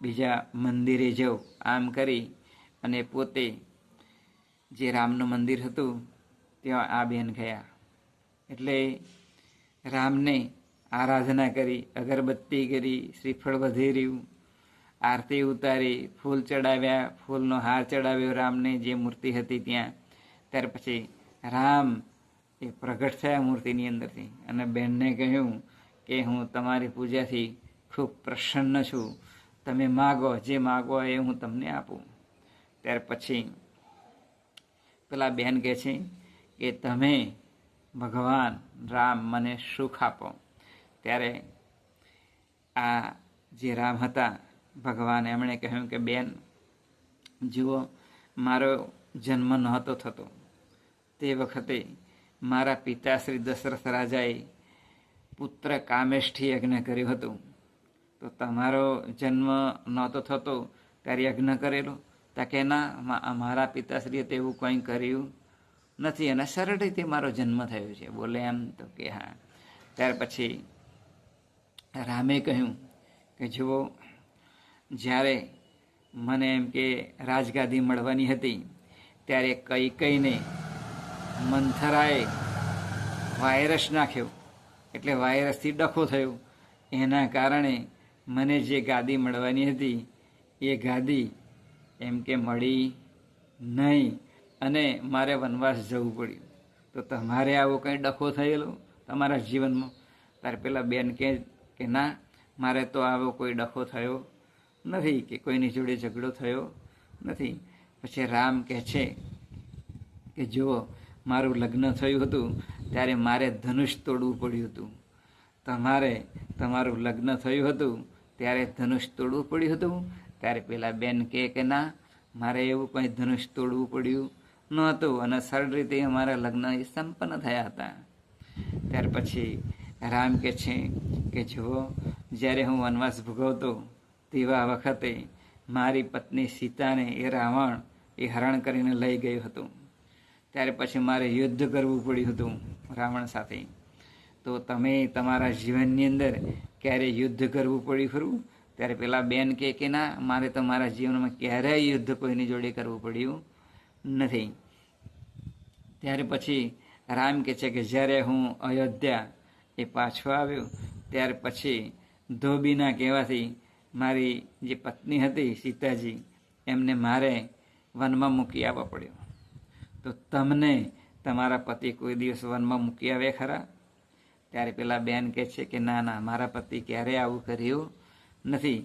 બીજા મંદિરે જાઉં, આમ કરી અને પોતે જે રામનું મંદિર હતું, ત્યાં આ બેન ગયા. એટલે રામને આરાધના કરી, અગરબત્તી કરી, શ્રીફળ વધેર્યું, આરતી ઉતારી, ફૂલ ચડાવ્યા, ફૂલનો હાર ચડાવ્યો રામને, જે મૂર્તિ હતી ત્યાં. ત્યાર પછી રામ એ પ્રગટ થયા મૂર્તિની અંદરથી અને બેનને કહ્યું કે હું તમારી પૂજાથી ખૂબ પ્રસન્ન છું. તમે માગો, જે માગો એ હું તમને આપું. ત્યાર પછી પેલા બેન કહે છે કે તમે ભગવાન રામ મને સુખ આપો. ત્યારે આ જે રામ હતા, ભગવાન એમણે કહ્યું કે, બેન, જુઓ, મારો જન્મ નહોતો થતો. તે વખતે મારા પિતા શ્રી દશરથ રાજાએ પુત્ર કામેષ્ઠી યજ્ઞ કર્યું હતું. તો તમારો જન્મ નહોતો થતો ત્યારે યજ્ઞ કરેલો. તા કે, ના મારા પિતાશ્રીએ તેવું કંઈ કર્યું નથી. અને સરળ રીતે મારો જન્મ થયો છે. બોલે એમ તો કે, હા. ત્યાર પછી રામે કહ્યું કે, જુઓ, જ્યારે મને એમ કે રાજગાદી મળવાની હતી, ત્યારે કઈ કઈને મંથરાએ વાયરસ નાખ્યો. એટલે વાયરસથી ડખો થયો. એના કારણે મને જે ગાદી મળવાની હતી, એ ગાદી એમ કે મળી નહીં અને મારે વનવાસ જવું પડ્યું. તો તમારે આવો કંઈ ડખો થયેલો? તમારા જીવનમાં? તારે પેલા બેન કે કે ના, મારે તો આવો કોઈ ડખો થયો નથી કે કોઈની જોડે ઝઘડો થયો નથી. પછી રામ કહે છે કે જુઓ, મારું લગ્ન થયું હતું ત્યારે મારે ધનુષ તોડવું પડ્યું હતું. તમારે તમારું લગ્ન થયું હતું ત્યારે ધનુષ તોડવું પડ્યું હતું. ત્યારે પેલા બેન કે ના, મારે એવું કંઈ ધનુષ તોડવું પડ્યું નહોતું અને સરળ રીતે અમારા લગ્ન એ સંપન્ન થયા હતા. ત્યાર પછી રામ કહે છે કે, જુઓ, જ્યારે હું વનવાસ ભોગવતો તેવા વખતે મારી પત્ની સીતાને એ રાવણ એ હરણ કરીને લઈ ગયું હતું. ત્યારે પછી મારે યુદ્ધ કરવું પડ્યું હતું રાવણ સાથે. તો તમે તમારા જીવનની અંદર ક્યારે યુદ્ધ કરવું પડ્યું ખરું? ત્યારે પેલા બેન કહે કે, ના, મારે તો મારા જીવનમાં ક્યારેય યુદ્ધ કોઈની જોડે કરવું પડ્યું નથી. ત્યારે પછી રામ કહે છે કે, જ્યારે હું અયોધ્યા એ પાછો આવ્યો, ત્યાર પછી ધોબીના કહેવાથી મારી જે પત્ની હતી સીતાજી, એમને મારે વનમાં મૂકી આવવા પડ્યો. તો તમને તમારા પતિ કોઈ દિવસ વનમાં મૂકી આવે ખરા? ત્યારે પેલા બેન કહે છે કે ના ના મારા પતિ ક્યારે આવું કર્યું નથી.